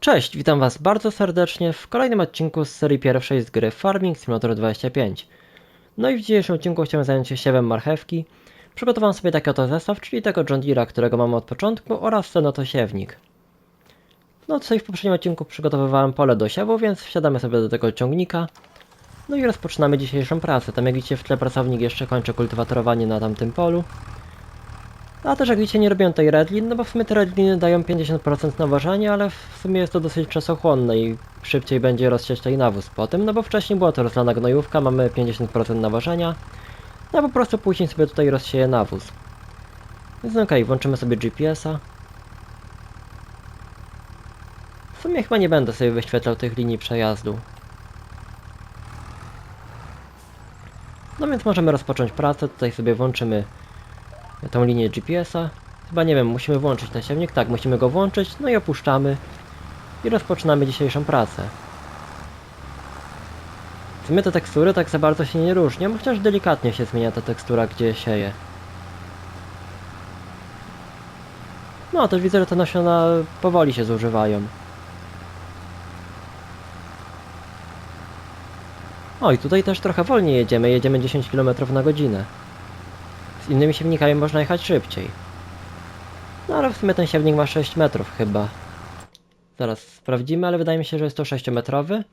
Cześć, witam Was bardzo serdecznie w kolejnym odcinku z serii pierwszej z gry Farming Simulator 25. No i w dzisiejszym odcinku chciałem zająć się siewem marchewki. Przygotowałem sobie taki oto zestaw, czyli tego John Deere'a, którego mamy od początku oraz ten oto siewnik. No tutaj w poprzednim odcinku przygotowywałem pole do siewu, więc wsiadamy sobie do tego ciągnika. No i rozpoczynamy dzisiejszą pracę. Tam jak widzicie w tle pracownik jeszcze kończy kultywatorowanie na tamtym polu. A też jak widzicie nie robią tej redlin, no bo w sumie te redliny dają 50% nawożenia, ale w sumie jest to dosyć czasochłonne i szybciej będzie rozsiać tutaj nawóz po tym, no bo wcześniej była to rozlana gnojówka, mamy 50% nawożenia, no po prostu później sobie tutaj rozsieje nawóz. Więc okej, okay, włączymy sobie GPS-a. W sumie chyba nie będę sobie wyświetlał tych linii przejazdu. No więc możemy rozpocząć pracę, tutaj sobie włączymy tą linię GPS-a. Chyba nie wiem, musimy włączyć ten siewnik. Tak, musimy go włączyć, no i opuszczamy. I rozpoczynamy dzisiejszą pracę. W sumie te tekstury tak za bardzo się nie różnią, chociaż delikatnie się zmienia ta tekstura, gdzie sieje. No, też widzę, że te nasiona powoli się zużywają. O, i tutaj też trochę wolniej jedziemy, jedziemy 10 km na godzinę. Z innymi siewnikami można jechać szybciej. No ale w sumie ten siewnik ma 6 metrów chyba. Zaraz sprawdzimy, ale wydaje mi się, że jest to 6 metrowy.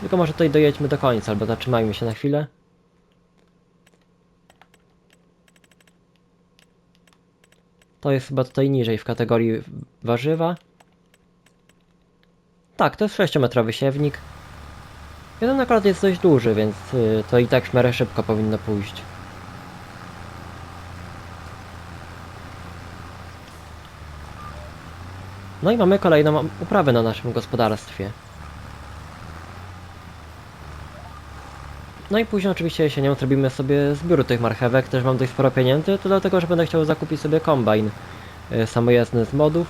Tylko może tutaj dojedźmy do końca, albo zatrzymajmy się na chwilę. To jest chyba tutaj niżej w kategorii warzywa. Tak, to jest 6-metrowy siewnik. Jeden akurat jest dość duży, więc y, to i tak w miarę szybko powinno pójść. No i mamy kolejną uprawę na naszym gospodarstwie. No i później oczywiście jesienią zrobimy sobie zbiór tych marchewek, też mam dość sporo pieniędzy, to dlatego, że będę chciał zakupić sobie kombajn y, samojezdny z modów.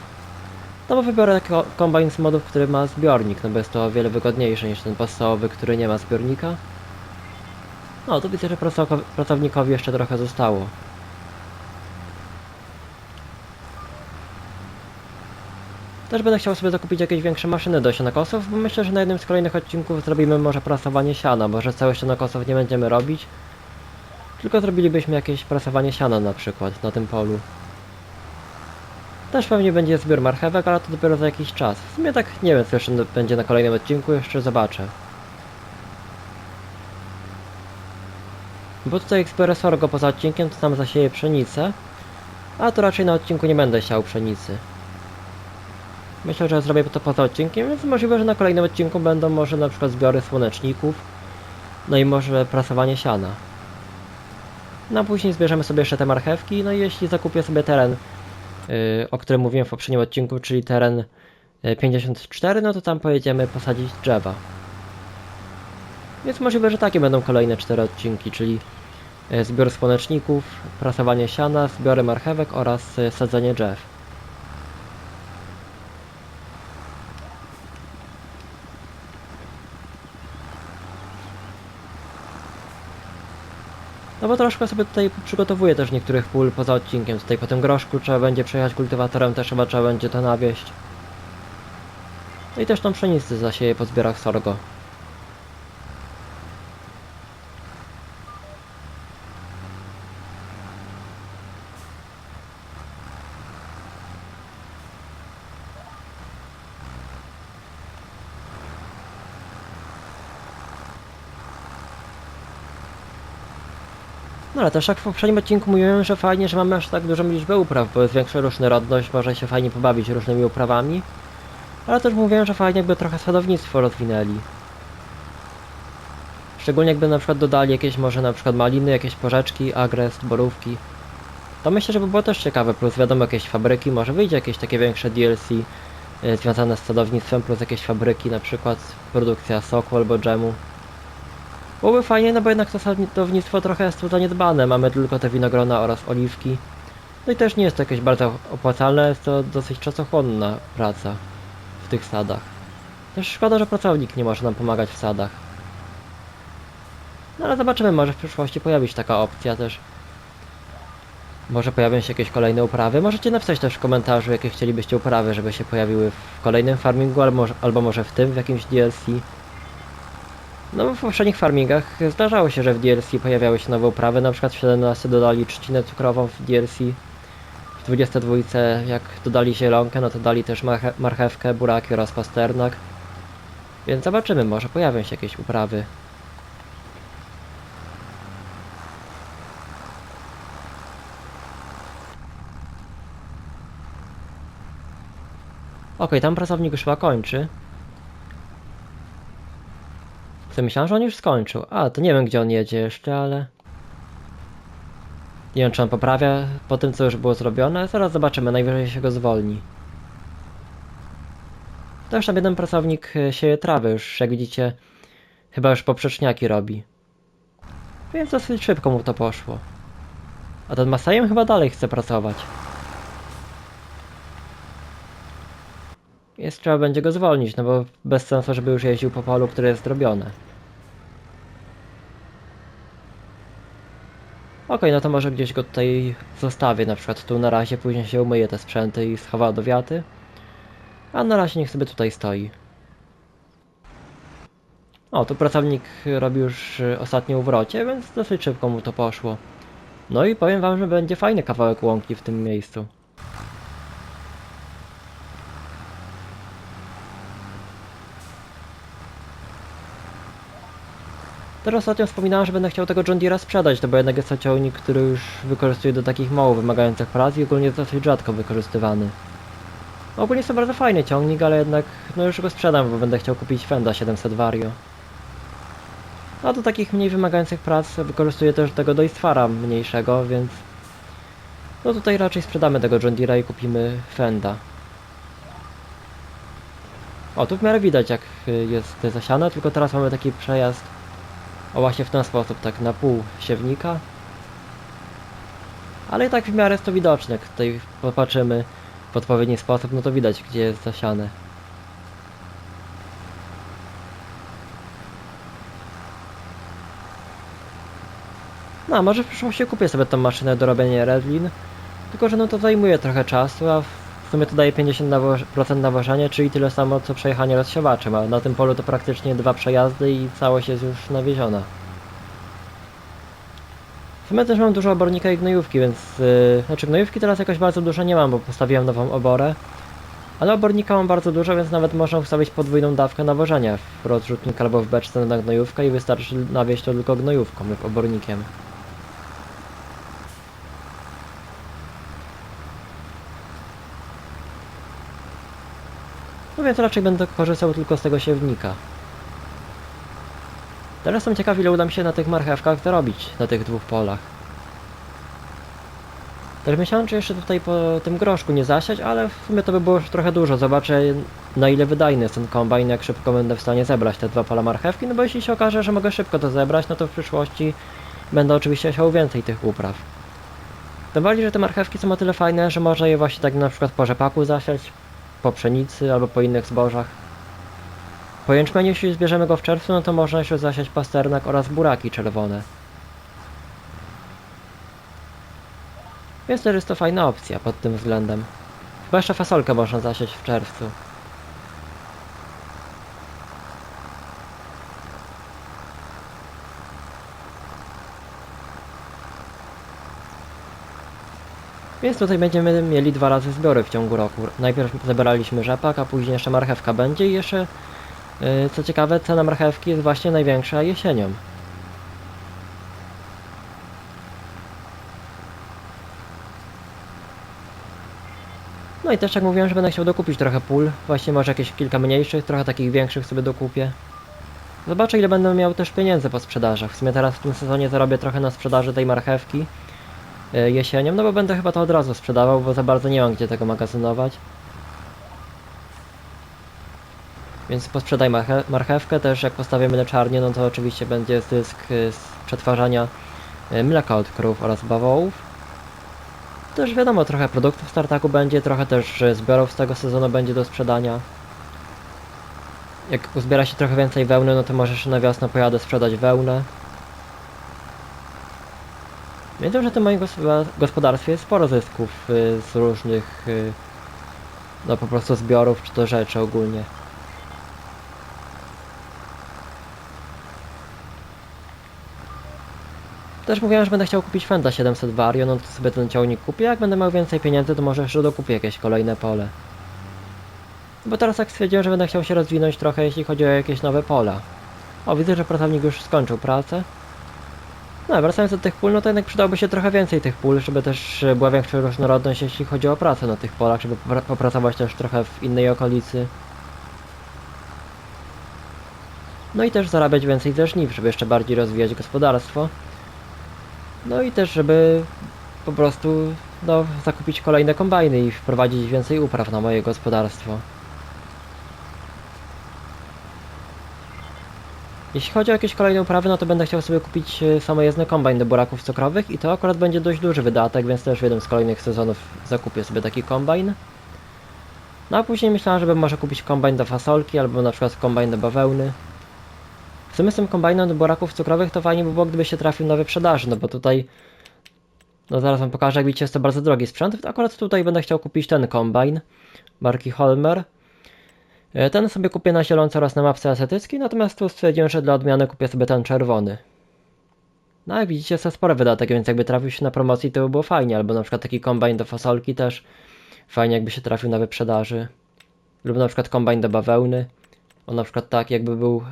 No bo wybiorę kombajn z modów, który ma zbiornik, no bo jest to o wiele wygodniejsze niż ten podstawowy, który nie ma zbiornika. No, tu widzę, że pracownikowi jeszcze trochę zostało. Też będę chciał sobie zakupić jakieś większe maszyny do sianokosów, bo myślę, że na jednym z kolejnych odcinków zrobimy może prasowanie siana, bo że całe sianokosów nie będziemy robić. Tylko zrobilibyśmy jakieś prasowanie siana na przykład na tym polu. Też pewnie będzie zbiór marchewek, ale to dopiero za jakiś czas. W sumie tak nie wiem co jeszcze będzie na kolejnym odcinku, jeszcze zobaczę. Bo tutaj jak zbiorę sorgo poza odcinkiem, to tam zasieję pszenicę. A to raczej na odcinku nie będę siał pszenicy. Myślę, że zrobię to poza odcinkiem, więc możliwe, że na kolejnym odcinku będą może na przykład zbiory słoneczników, no i może prasowanie siana. No później zbierzemy sobie jeszcze te marchewki, no i jeśli zakupię sobie teren, yy, o którym mówiłem w poprzednim odcinku, czyli teren 54, no to tam pojedziemy posadzić drzewa. Więc możliwe, że takie będą kolejne cztery odcinki, czyli zbiór słoneczników, prasowanie siana, zbiory marchewek oraz sadzenie drzew. No bo troszkę sobie tutaj przygotowuję też niektórych pól poza odcinkiem. Tutaj po tym groszku trzeba będzie przejechać kultywatorem, też chyba trzeba będzie to nawieść. No i też tą pszenicę zasieję po zbiorach sorgo. Ale też jak w poprzednim odcinku mówiłem, że fajnie, że mamy aż tak dużą liczbę upraw, bo jest większa różnorodność, można się fajnie pobawić różnymi uprawami. Ale też mówiłem, że fajnie jakby trochę sadownictwo rozwinęli. Szczególnie jakby na przykład dodali jakieś może na przykład maliny, jakieś porzeczki, agrest, borówki. To myślę, że by było też ciekawe, plus wiadomo jakieś fabryki, może wyjdzie jakieś takie większe DLC yy, związane z sadownictwem, plus jakieś fabryki, na przykład produkcja soku albo dżemu. Byłoby fajnie, no bo jednak to sadownictwo trochę jest tu zaniedbane. Mamy tylko te winogrona oraz oliwki. No i też nie jest to jakieś bardzo opłacalne, jest to dosyć czasochłonna praca w tych sadach. Też szkoda, że pracownik nie może nam pomagać w sadach. No ale zobaczymy, może w przyszłości pojawi się taka opcja też. Może pojawią się jakieś kolejne uprawy? Możecie napisać też w komentarzu, jakie chcielibyście uprawy, żeby się pojawiły w kolejnym farmingu, albo albo może w tym, w jakimś DLC. No w poprzednich farmingach zdarzało się, że w DLC pojawiały się nowe uprawy, na przykład w 17 dodali trzcinę cukrową w DLC. W 22 jak dodali zielonkę, no to dali też marche marchewkę, buraki oraz pasternak. Więc zobaczymy, może pojawią się jakieś uprawy. Okej, tam pracownik już chyba kończy. Co myślałem, że on już skończył. A, to nie wiem gdzie on jedzie jeszcze, ale... Nie wiem czy on poprawia po tym co już było zrobione. Zaraz zobaczymy, najwyżej się go zwolni. To już tam jeden pracownik e, sieje trawę już, jak widzicie. Chyba już poprzeczniaki robi. Więc dosyć szybko mu to poszło. A ten Masajem chyba dalej chce pracować. Jest trzeba będzie go zwolnić, no bo bez sensu, żeby już jeździł po polu, które jest zrobione. Okej, no to może gdzieś go tutaj zostawię, na przykład tu na razie, później się umyję te sprzęty i schowa do wiaty. A na razie niech sobie tutaj stoi. O, tu pracownik robi już y, ostatnie uwrocie, więc dosyć szybko mu to poszło. No i powiem wam, że będzie fajny kawałek łąki w tym miejscu. Teraz ostatnio wspominałem, że będę chciał tego John Deere'a sprzedać, to bo jednak jest to ciągnik, który już wykorzystuję do takich mało wymagających prac i ogólnie jest dosyć rzadko wykorzystywany. Ogólnie jest to bardzo fajny ciągnik, ale jednak no już go sprzedam, bo będę chciał kupić Fenda 700 Vario. A do takich mniej wymagających prac wykorzystuję też tego Doistfara mniejszego, więc... No tutaj raczej sprzedamy tego John Deere'a i kupimy Fenda. O, tu w miarę widać jak y, jest zasiane, tylko teraz mamy taki przejazd o właśnie w ten sposób, tak na pół siewnika. Ale i tak w miarę jest to widoczne, jak tutaj popatrzymy w odpowiedni sposób, no to widać gdzie jest zasiane. No, może w przyszłości kupię sobie tą maszynę do robienia redlin, tylko że no to zajmuje trochę czasu, a sumie to daje 50% nawo- nawożenia, czyli tyle samo co przejechanie rozsiewaczem, a na tym polu to praktycznie dwa przejazdy i całość jest już nawieziona. W sumie też mam dużo obornika i gnojówki, więc... Yy, znaczy gnojówki teraz jakoś bardzo dużo nie mam, bo postawiłem nową oborę. Ale obornika mam bardzo dużo, więc nawet można ustawić podwójną dawkę nawożenia w rozrzutnik albo w beczce na gnojówkę i wystarczy nawieźć to tylko gnojówką lub obornikiem. No więc raczej będę korzystał tylko z tego siewnika. Teraz jestem ciekaw ile uda mi się na tych marchewkach zarobić, na tych dwóch polach. Też myślałem, czy jeszcze tutaj po tym groszku nie zasiać, ale w sumie to by było już trochę dużo. Zobaczę na ile wydajny jest ten kombajn, jak szybko będę w stanie zebrać te dwa pola marchewki, no bo jeśli się okaże, że mogę szybko to zebrać, no to w przyszłości będę oczywiście chciał więcej tych upraw. Tym bardziej, że te marchewki są o tyle fajne, że można je właśnie tak na przykład po rzepaku zasiać, po pszenicy albo po innych zbożach. Po jęczmieniu, jeśli zbierzemy go w czerwcu, no to można jeszcze zasiać pasternak oraz buraki czerwone. Więc też jest to fajna opcja pod tym względem. Chyba jeszcze fasolkę można zasiać w czerwcu. Więc tutaj będziemy mieli dwa razy zbiory w ciągu roku. Najpierw zebraliśmy rzepak, a później jeszcze marchewka będzie i jeszcze, yy, co ciekawe, cena marchewki jest właśnie największa jesienią. No i też jak mówiłem, że będę chciał dokupić trochę pól, właśnie może jakieś kilka mniejszych, trochę takich większych sobie dokupię. Zobaczę ile będę miał też pieniędzy po sprzedażach. W sumie teraz w tym sezonie zarobię trochę na sprzedaży tej marchewki jesienią, no bo będę chyba to od razu sprzedawał, bo za bardzo nie mam gdzie tego magazynować. Więc posprzedaj marche marchewkę, też jak postawię mleczarnię, no to oczywiście będzie zysk e, z przetwarzania e, mleka od krów oraz bawołów. Też wiadomo, trochę produktów z tartaku będzie, trochę też e, zbiorów z tego sezonu będzie do sprzedania. Jak uzbiera się trochę więcej wełny, no to może jeszcze na wiosnę pojadę sprzedać wełnę. Wiedział, że w tym moim gos- gospodarstwie jest sporo zysków y, z różnych, y, no po prostu zbiorów, czy to rzeczy ogólnie. Też mówiłem, że będę chciał kupić Fenda 700 Vario, no to sobie ten ciągnik kupię. Jak będę miał więcej pieniędzy, to może jeszcze dokupię jakieś kolejne pole. Bo teraz tak stwierdziłem, że będę chciał się rozwinąć trochę, jeśli chodzi o jakieś nowe pola. O, widzę, że pracownik już skończył pracę. No, wracając do tych pól, no to jednak przydałoby się trochę więcej tych pól, żeby też e, była większa różnorodność, jeśli chodzi o pracę na tych polach, żeby popra- popracować też trochę w innej okolicy. No i też zarabiać więcej ze żniw, żeby jeszcze bardziej rozwijać gospodarstwo. No i też, żeby po prostu no, zakupić kolejne kombajny i wprowadzić więcej upraw na moje gospodarstwo. Jeśli chodzi o jakieś kolejne uprawy, no to będę chciał sobie kupić e, samojezdny kombajn do buraków cukrowych i to akurat będzie dość duży wydatek, więc też w jednym z kolejnych sezonów zakupię sobie taki kombajn. No a później myślałem, żeby może kupić kombajn do fasolki albo na przykład kombajn do bawełny. W sumie z tym kombajnem do buraków cukrowych to fajnie by było, gdyby się trafił na wyprzedaży, no bo tutaj... No zaraz wam pokażę, jak widzicie, jest to bardzo drogi sprzęt. Akurat tutaj będę chciał kupić ten kombajn marki Holmer. E, Ten sobie kupię na zielonce oraz na mapce asetyckiej, natomiast tu stwierdziłem, że dla odmiany kupię sobie ten czerwony. No jak widzicie, jest to spory wydatek, więc jakby trafił się na promocji, to by było fajnie, albo na przykład taki kombajn do fasolki też fajnie jakby się trafił na wyprzedaży. Lub na przykład kombajn do bawełny. On na przykład tak jakby był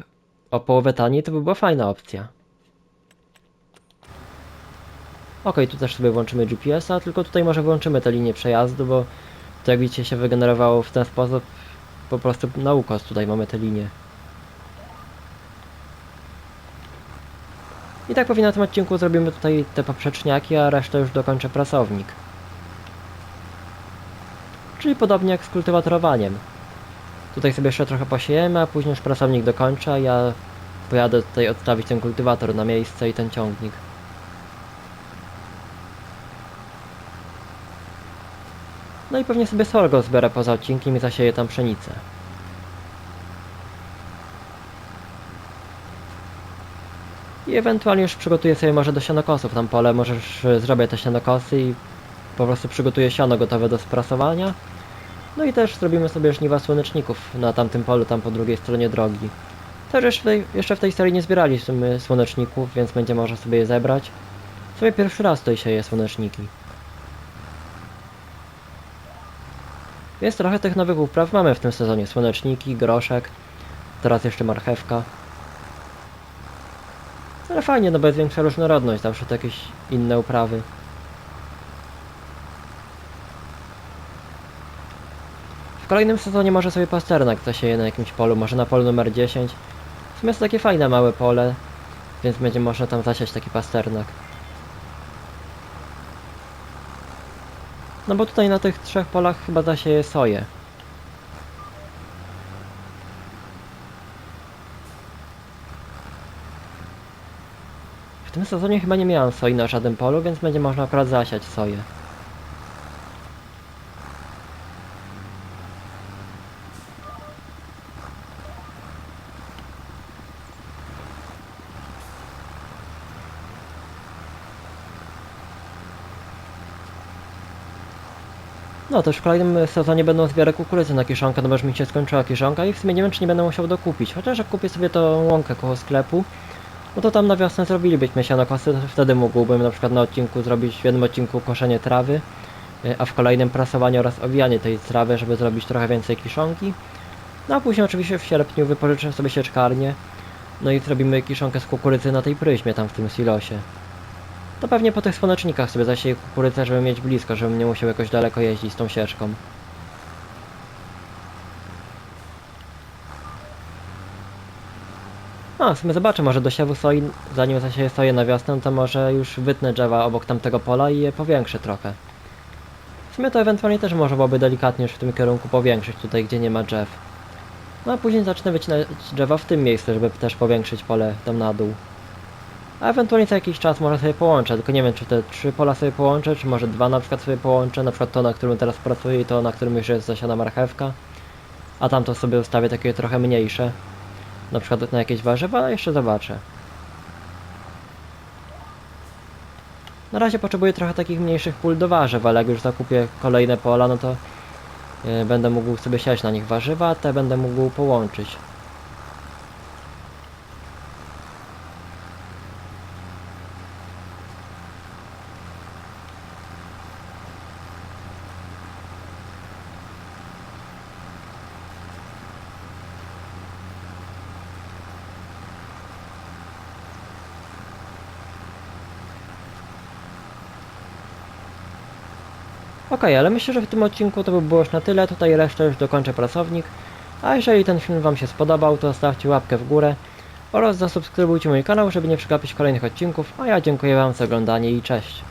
o połowę taniej, to by była fajna opcja. Ok, tu też sobie włączymy GPS-a, tylko tutaj może włączymy te linie przejazdu, bo to jak widzicie się wygenerowało w ten sposób, po prostu na ukos tutaj mamy te linie. I tak pewnie na tym odcinku zrobimy tutaj te poprzeczniaki, a resztę już dokończę prasownik. Czyli podobnie jak z kultywatorowaniem. Tutaj sobie jeszcze trochę posiejemy, a później już prasownik dokończę, ja pojadę tutaj odstawić ten kultywator na miejsce i ten ciągnik. No i pewnie sobie sorgo zbiorę poza odcinkiem i zasieję tam pszenicę. I ewentualnie już przygotuję sobie może do sianokosów tam pole, może już e, zrobię te sianokosy i po prostu przygotuję siano gotowe do sprasowania. No i też zrobimy sobie żniwa słoneczników na tamtym polu, tam po drugiej stronie drogi. Też jeszcze w tej, w serii nie zbieraliśmy słoneczników, więc będzie można sobie je zebrać. W sumie pierwszy raz tutaj sieję słoneczniki. Więc trochę tych nowych upraw mamy w tym sezonie. Słoneczniki, groszek, teraz jeszcze marchewka. Ale fajnie, no bo jest większa różnorodność, zawsze to jakieś inne uprawy. W kolejnym sezonie może sobie pasternak zasieje na jakimś polu, może na polu numer 10. W sumie jest takie fajne małe pole, więc będzie można tam zasiać taki pasternak. No bo tutaj na tych trzech polach chyba zasieje soję. W tym sezonie chyba nie miałem soi na żadnym polu, więc będzie można akurat zasiać soję. No już w kolejnym sezonie będą zbierać kukurydzy na kiszonkę, no bo już mi się skończyła kiszonka i w sumie nie wiem czy nie będę musiał dokupić. Chociaż jak kupię sobie tą łąkę koło sklepu, no to tam na wiosnę zrobilibyśmy sianokosy, to wtedy mógłbym na przykład na odcinku zrobić w jednym odcinku koszenie trawy, y, a w kolejnym prasowanie oraz owijanie tej trawy, żeby zrobić trochę więcej kiszonki. No a później oczywiście w sierpniu wypożyczę sobie sieczkarnię, no i zrobimy kiszonkę z kukurydzy na tej pryźmie tam w tym silosie. To pewnie po tych słonecznikach sobie zasieję kukurydzę, żeby mieć blisko, żebym nie musiał jakoś daleko jeździć z tą sieczką. A, w sumie zobaczę, może do siewu soi, zanim zasieję soję na wiosnę, to może już wytnę drzewa obok tamtego pola i je powiększę trochę. W sumie to ewentualnie też można byłoby delikatnie już w tym kierunku powiększyć, tutaj gdzie nie ma drzew. No a później zacznę wycinać drzewa w tym miejscu, żeby też powiększyć pole tam na dół. A ewentualnie co jakiś czas może sobie połączę, tylko nie wiem czy te trzy pola sobie połączę, czy może dwa na przykład sobie połączę, na przykład to na którym teraz pracuję i to na którym już jest zasiana marchewka. A tamto sobie ustawię takie trochę mniejsze. Na przykład na jakieś warzywa, ale jeszcze zobaczę. Na razie potrzebuję trochę takich mniejszych pól do warzyw, ale jak już zakupię kolejne pola, no to e, będę mógł sobie siać na nich warzywa, te będę mógł połączyć. Okej, ale myślę, że w tym odcinku to by było już na tyle. Tutaj resztę już dokończę pracownik. A jeżeli ten film Wam się spodobał, to zostawcie łapkę w górę oraz zasubskrybujcie mój kanał, żeby nie przegapić kolejnych odcinków. A ja dziękuję Wam za oglądanie i cześć.